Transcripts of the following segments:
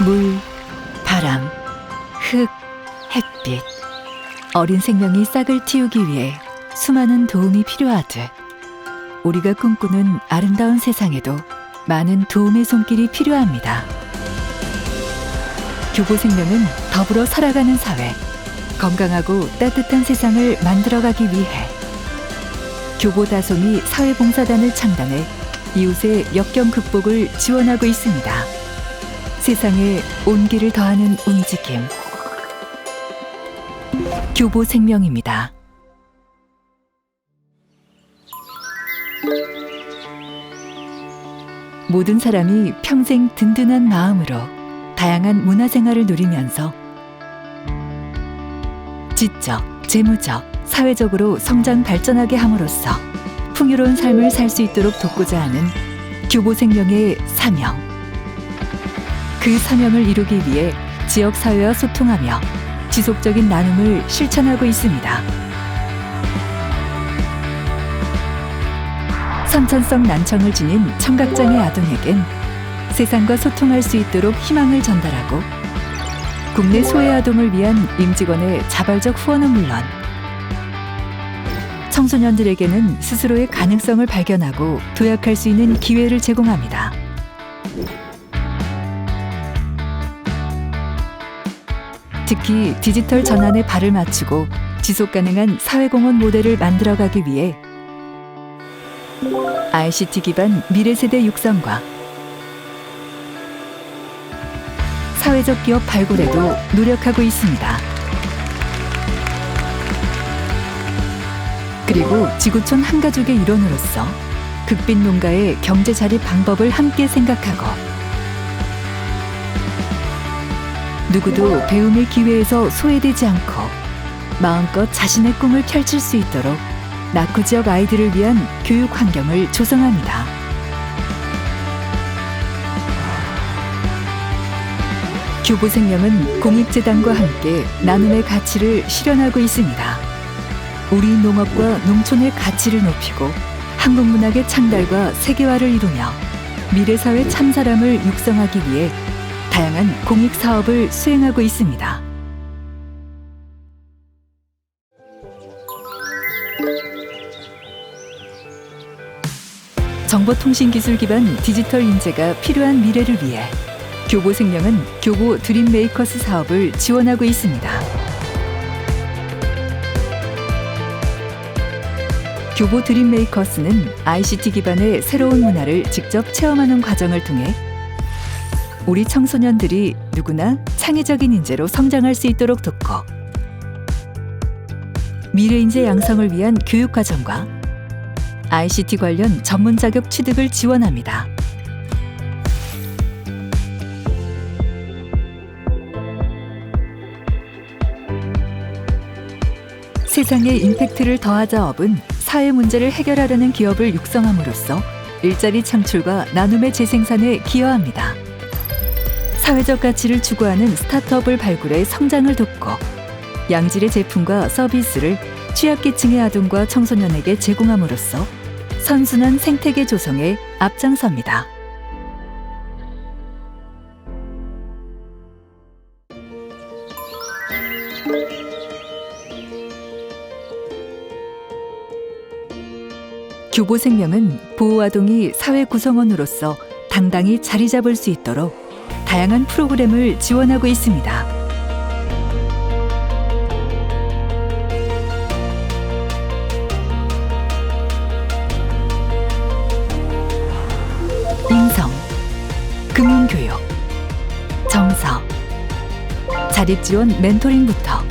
물, 바람, 흙, 햇빛. 어린 생명이 싹을 틔우기 위해 수많은 도움이 필요하듯 우리가 꿈꾸는 아름다운 세상에도 많은 도움의 손길이 필요합니다. 교보 생명은 더불어 살아가는 사회, 건강하고 따뜻한 세상을 만들어가기 위해 교보 다솜이 사회봉사단을 창단해 이웃의 역경 극복을 지원하고 있습니다. 세상에 온기를 더하는 움직임. 교보 생명입니다. 모든 사람이 평생 든든한 마음으로 다양한 문화생활을 누리면서 지적, 재무적, 사회적으로 성장 발전하게 함으로써 풍요로운 삶을 살 수 있도록 돕고자 하는 교보 생명의 사명. 그 사명을 이루기 위해 지역 사회와 소통하며 지속적인 나눔을 실천하고 있습니다. 선천성 난청을 지닌 청각장애 아동에겐 세상과 소통할 수 있도록 희망을 전달하고 국내 소외 아동을 위한 임직원의 자발적 후원은 물론 청소년들에게는 스스로의 가능성을 발견하고 도약할 수 있는 기회를 제공합니다. 특히 디지털 전환에 발을 맞추고 지속 가능한 사회공헌 모델을 만들어가기 위해 ICT 기반 미래 세대 육성과 사회적 기업 발굴에도 노력하고 있습니다. 그리고 지구촌 한 가족의 일원으로서 극빈 농가의 경제 자립 방법을 함께 생각하고 누구도 배움의 기회에서 소외되지 않고 마음껏 자신의 꿈을 펼칠 수 있도록 낙후 지역 아이들을 위한 교육 환경을 조성합니다. 교보 생명은 공익재단과 함께 나눔의 가치를 실현하고 있습니다. 우리 농업과 농촌의 가치를 높이고 한국 문학의 창달과 세계화를 이루며 미래 사회 참사람을 육성하기 위해 다양한 공익 사업을 수행하고 있습니다. 정보통신기술 기반 디지털 인재가 필요한 미래를 위해 교보생명은 교보 드림메이커스 사업을 지원하고 있습니다. 교보 드림메이커스는 ICT 기반의 새로운 문화를 직접 체험하는 과정을 통해 우리 청소년들이 누구나 창의적인 인재로 성장할 수 있도록 돕고 미래 인재 양성을 위한 교육 과정과 ICT 관련 전문 자격 취득을 지원합니다. 세상에 임팩트를 더하자 업은 사회 문제를 해결하려는 기업을 육성함으로써 일자리 창출과 나눔의 재생산에 기여합니다. 사회적 가치를 추구하는 스타트업을 발굴해 성장을 돕고 양질의 제품과 서비스를 취약계층의 아동과 청소년에게 제공함으로써 선순환 생태계 조성에 앞장섭니다. 교보생명은 보호아동이 사회 구성원으로서 당당히 자리 잡을 수 있도록 다양한 프로그램을 지원하고 있습니다. 인성, 금융교육, 정서, 자립지원 멘토링부터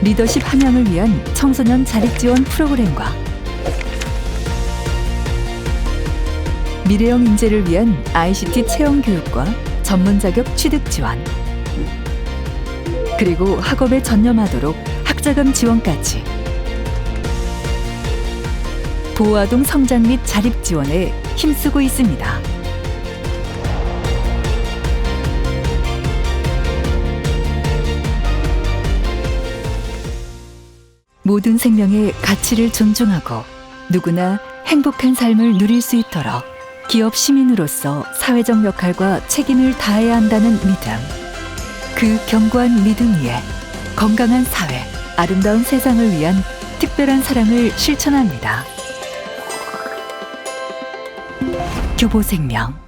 리더십 함양을 위한 청소년 자립지원 프로그램과 미래형 인재를 위한 ICT 채용 교육과 전문 자격 취득 지원 그리고 학업에 전념하도록 학자금 지원까지 보호아동 성장 및 자립 지원에 힘쓰고 있습니다. 모든 생명의 가치를 존중하고 누구나 행복한 삶을 누릴 수 있도록 기업 시민으로서 사회적 역할과 책임을 다해야 한다는 믿음. 그 견고한 믿음 위에 건강한 사회, 아름다운 세상을 위한 특별한 사랑을 실천합니다. 교보생명